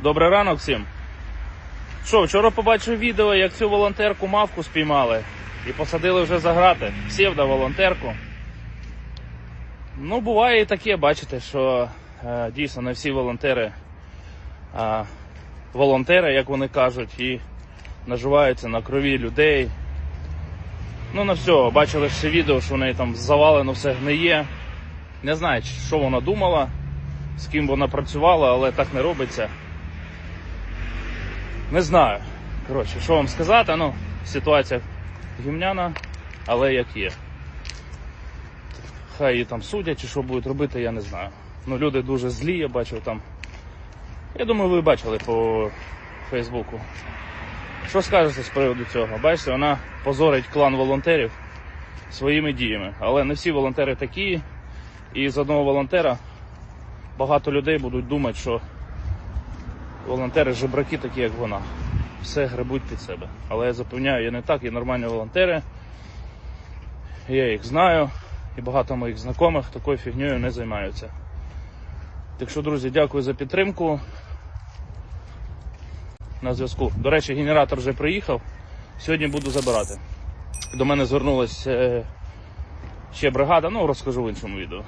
Добрий ранок всім. Що, вчора побачив відео, як цю волонтерку мавку спіймали і посадили вже за грати. Псевдо-волонтерку. Ну, буває і таке, бачите, що е, дійсно не всі волонтери е, волонтери, як вони кажуть, і наживаються на крові людей. Ну, на все, бачили це відео, що в неї там завалено все гниє. Не знаю, що вона думала, з ким вона працювала, але так не робиться. Не знаю. Коротше, що вам сказати, ну, ситуація гімняна, але як є. Хай її там судять чи що будуть робити, я не знаю. Ну, люди дуже злі, я бачив там. Я думаю, ви бачили по Фейсбуку. Що скажете з приводу цього? Бачите, вона позорить клан волонтерів своїми діями. Але не всі волонтери такі, і з одного волонтера багато людей будуть думати, що волонтери жебраки такі, як вона. Все гребуть під себе. Але я запевняю, я не так, є нормальні волонтери. Я їх знаю, і багато моїх знайомих такою фігньою не займаються. Так що, друзі, дякую за підтримку. На зв'язку. До речі, генератор вже приїхав. Сьогодні буду забирати. До мене звернулася е, ще бригада, ну розкажу в іншому відео.